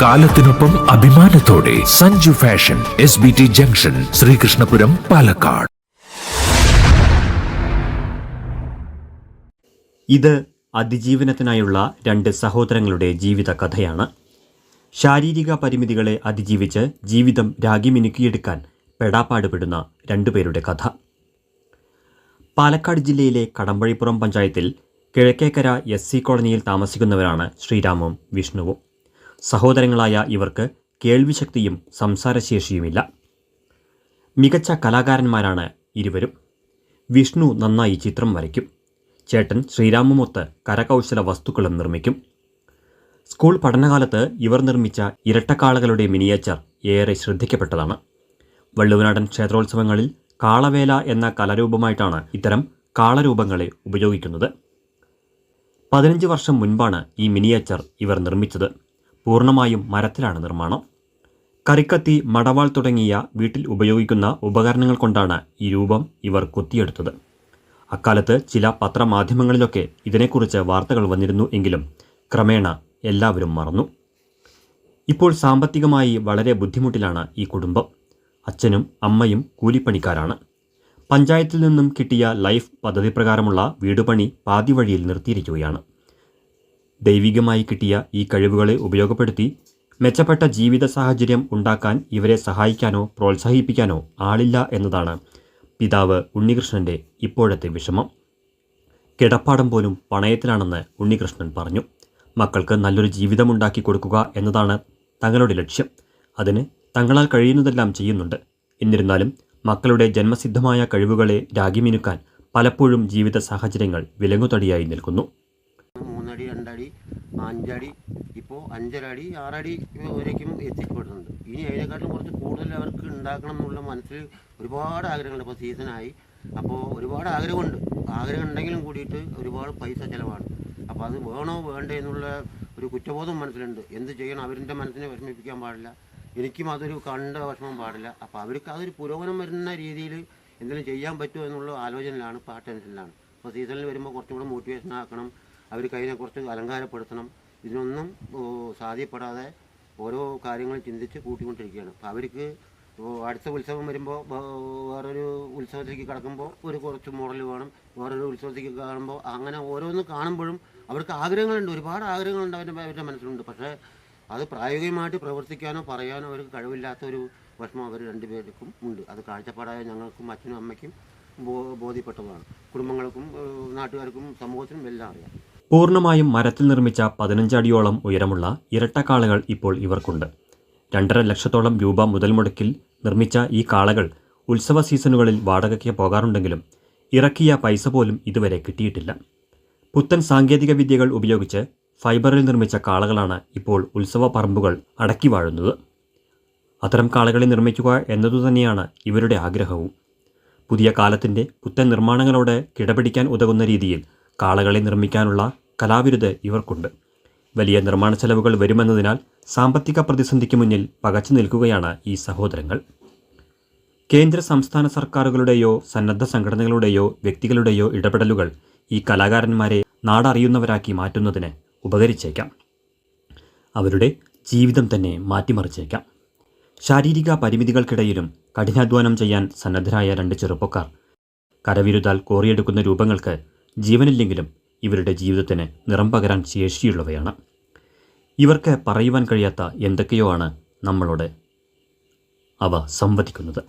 കാലത്തിനൊപ്പം അഭിമാനത്തോടെ Sanju fashion S B T junction Sreekrishnapuram Palakkad. ഇത് അതിജീവനത്തിനായുള്ള രണ്ട് സഹോദരങ്ങളുടെ ജീവിത കഥയാണ്. ശാരീരിക പരിമിതികളെ അതിജീവിച്ച് ജീവിതം രാഗിമിനുക്കിയെടുക്കാൻ പെടാപ്പാടുപെടുന്ന രണ്ടുപേരുടെ കഥ. പാലക്കാട് ജില്ലയിലെ കടമ്പഴിപ്പുറം പഞ്ചായത്തിൽ കിഴക്കേക്കര എസ് സി കോളനിയിൽ താമസിക്കുന്നവരാണ് ശ്രീരാമും വിഷ്ണുവും. സഹോദരങ്ങളായ ഇവർക്ക് കേൾവിശക്തിയും സംസാരശേഷിയുമില്ല. മികച്ച കലാകാരന്മാരാണ് ഇരുവരും. വിഷ്ണു നന്നായി ചിത്രം വരയ്ക്കും. ചേട്ടൻ ശ്രീരാമുമൊത്ത് കരകൗശല വസ്തുക്കളും നിർമ്മിക്കും. സ്കൂൾ പഠനകാലത്ത് ഇവർ നിർമ്മിച്ച ഇരട്ടക്കാളകളുടെ മിനിയേച്ചർ ഏറെ ശ്രദ്ധിക്കപ്പെട്ടതാണ്. വള്ളുവനാടൻ ക്ഷേത്രോത്സവങ്ങളിൽ കാളവേല എന്ന കലാരൂപമായിട്ടാണ് ഇത്തരം കാളരൂപങ്ങളെ ഉപയോഗിക്കുന്നത്. പതിനഞ്ച് വർഷം മുൻപാണ് ഈ മിനിയേച്ചർ ഇവർ നിർമ്മിച്ചത്. പൂർണമായും മരത്തിലാണ് നിർമ്മാണം. കറിക്കത്തി മടവാൾ തുടങ്ങിയ വീട്ടിൽ ഉപയോഗിക്കുന്ന ഉപകരണങ്ങൾ കൊണ്ടാണ് ഈ രൂപം ഇവർ കൊത്തിയെടുത്തത്. അക്കാലത്ത് ചില പത്രമാധ്യമങ്ങളിലൊക്കെ ഇതിനെക്കുറിച്ച് വാർത്തകൾ വന്നിരുന്നു എങ്കിലും ക്രമേണ എല്ലാവരും മറന്നു. ഇപ്പോൾ സാമ്പത്തികമായി വളരെ ബുദ്ധിമുട്ടിലാണ് ഈ കുടുംബം. അച്ഛനും അമ്മയും കൂലിപ്പണിക്കാരാണ്. പഞ്ചായത്തിൽ നിന്നും കിട്ടിയ ലൈഫ് പദ്ധതി പ്രകാരമുള്ള വീടുപണി പാതിവഴിയിൽ നിർത്തിയിരിക്കുകയാണ്. ദൈവികമായി കിട്ടിയ ഈ കഴിവുകളെ ഉപയോഗപ്പെടുത്തി മെച്ചപ്പെട്ട ജീവിത സാഹചര്യം ഉണ്ടാക്കാൻ ഇവരെ സഹായിക്കാനോ പ്രോത്സാഹിപ്പിക്കാനോ ആളില്ല എന്നതാണ് പിതാവ് ഉണ്ണികൃഷ്ണന്റെ ഇപ്പോഴത്തെ വിഷമം. കിടപ്പാടം പോലും പണയത്തിലാണെന്ന് ഉണ്ണികൃഷ്ണൻ പറഞ്ഞു. മക്കൾക്ക് നല്ലൊരു ജീവിതമുണ്ടാക്കി കൊടുക്കുക എന്നതാണ് തങ്ങളുടെ ലക്ഷ്യം. അതിന് തങ്ങളാൽ കഴിയുന്നതെല്ലാം ചെയ്യുന്നുണ്ട്. എന്നിരുന്നാലും മക്കളുടെ ജന്മസിദ്ധമായ കഴിവുകളെ രാഗിമിനുക്കാൻ പലപ്പോഴും ജീവിത സാഹചര്യങ്ങൾ വിലങ്ങുതടിയായി നിൽക്കുന്നു. അഞ്ചടി ഇപ്പോൾ അഞ്ചരടി ആറടി വരേക്കും എത്തിപ്പെടുന്നുണ്ട് ഇനി അതിനെക്കാട്ടിലും കുറച്ച് കൂടുതൽ അവർക്ക് ഉണ്ടാക്കണം എന്നുള്ള മനസ്സിൽ ഒരുപാട് ആഗ്രഹങ്ങളുണ്ട്. ഇപ്പോൾ സീസണായി. അപ്പോൾ ഒരുപാട് ആഗ്രഹമുണ്ട്. ആഗ്രഹം ഉണ്ടെങ്കിലും കൂടിയിട്ട് ഒരുപാട് പൈസ ചിലവാണ്. അപ്പോൾ അത് വേണോ വേണ്ടേ എന്നുള്ള ഒരു കുറ്റബോധം മനസ്സിലുണ്ട്. എന്ത് ചെയ്യണം? അവരുടെ മനസ്സിനെ വിഷമിപ്പിക്കാൻ പാടില്ല. എനിക്കും അതൊരു കണ്ട വിഷമം പാടില്ല. അപ്പോൾ അവർക്ക് അതൊരു പുരോഗമനം വരുന്ന രീതിയിൽ എന്തെങ്കിലും ചെയ്യാൻ പറ്റുമോ എന്നുള്ള ആലോചനയിലാണ് ഇപ്പോൾ ആ ടെൻഷനിലാണ് അപ്പോൾ സീസണിൽ വരുമ്പോൾ കുറച്ചും കൂടെ മോട്ടിവേഷൻ ആക്കണം. അവർ കയ്യിനെ കുറച്ച് അലങ്കാരപ്പെടുത്തണം. ഇതിനൊന്നും സാധ്യപ്പെടാതെ ഓരോ കാര്യങ്ങൾ ചിന്തിച്ച് കൂട്ടിക്കൊണ്ടിരിക്കുകയാണ്. അപ്പോൾ അവർക്ക് അടുത്ത ഉത്സവം വരുമ്പോൾ വേറൊരു ഉത്സവത്തിലേക്ക് കടക്കുമ്പോൾ ഒരു കുറച്ച് മോഡൽ വേണം. വേറൊരു ഉത്സവത്തിലേക്ക് കാണുമ്പോൾ അങ്ങനെ ഓരോന്ന് കാണുമ്പോഴും അവർക്ക് ആഗ്രഹങ്ങളുണ്ട്. ഒരുപാട് ആഗ്രഹങ്ങളുണ്ട് അവരുടെ അവരുടെ മനസ്സിലുണ്ട്. പക്ഷേ അത് പ്രായോഗികമായിട്ട് പ്രവർത്തിക്കാനോ പറയാനോ അവർക്ക് കഴിവില്ലാത്ത ഒരു വിഷമം അവർ രണ്ടുപേർക്കും ഉണ്ട്. അത് കാഴ്ചപ്പാടായ ഞങ്ങൾക്കും അച്ഛനും അമ്മയ്ക്കും ബോധ്യപ്പെട്ടതാണ്. കുടുംബങ്ങൾക്കും നാട്ടുകാർക്കും സമൂഹത്തിനും എല്ലാം അറിയാം. പൂർണമായും മരത്തിൽ നിർമ്മിച്ച പതിനഞ്ചടിയോളം ഉയരമുള്ള ഇരട്ട കാളകൾ ഇപ്പോൾ ഇവർക്കുണ്ട്. രണ്ടര ലക്ഷത്തോളം രൂപ മുതൽ മുടക്കിൽ നിർമ്മിച്ച ഈ കാളകൾ ഉത്സവ സീസണുകളിൽ വാടകയ്ക്ക് പോകാറുണ്ടെങ്കിലും ഇറക്കിയ പൈസ പോലും ഇതുവരെ കിട്ടിയിട്ടില്ല. പുത്തൻ സാങ്കേതിക വിദ്യകൾ ഉപയോഗിച്ച് ഫൈബറിൽ നിർമ്മിച്ച കാളകളാണ് ഇപ്പോൾ ഉത്സവ പറമ്പുകൾ അടക്കി വാഴുന്നത്. അത്തരം കാളകളെ നിർമ്മിക്കുക എന്നതുതന്നെയാണ് ഇവരുടെ ആഗ്രഹവും. പുതിയ കാലത്തിന്റെ പുത്തൻ നിർമ്മാണങ്ങളോട് കിടപിടിക്കാൻ ഉതകുന്ന രീതിയിൽ കാളകളെ നിർമ്മിക്കാനുള്ള കലാവിരുത് ഇവർക്കുണ്ട്. വലിയ നിർമ്മാണ ചെലവുകൾ വരുമെന്നതിനാൽ സാമ്പത്തിക പ്രതിസന്ധിക്ക് മുന്നിൽ പകച്ചു നിൽക്കുകയാണ് ഈ സഹോദരങ്ങൾ. കേന്ദ്ര സംസ്ഥാന സർക്കാരുകളുടെയോ സന്നദ്ധ സംഘടനകളുടെയോ വ്യക്തികളുടെയോ ഇടപെടലുകൾ ഈ കലാകാരന്മാരെ നാടറിയുന്നവരാക്കി മാറ്റുന്നതിന് ഉപകരിച്ചേക്കാം. അവരുടെ ജീവിതം തന്നെ മാറ്റിമറിച്ചേക്കാം. ശാരീരിക പരിമിതികൾക്കിടയിലും കഠിനാധ്വാനം ചെയ്യാൻ സന്നദ്ധരായ രണ്ട് ചെറുപ്പക്കാർ കരവിരുതാൽ കോറിയെടുക്കുന്ന രൂപങ്ങൾക്ക് ജീവനില്ലെങ്കിലും ഇവരുടെ ജീവിതത്തിന് നിറം പകരാൻ ശേഷിയുള്ളവയാണ്. ഇവർക്ക് പറയുവാൻ കഴിയാത്ത എന്തൊക്കെയോ ആണ് നമ്മളോട് അവ സംവദിക്കുന്നത്.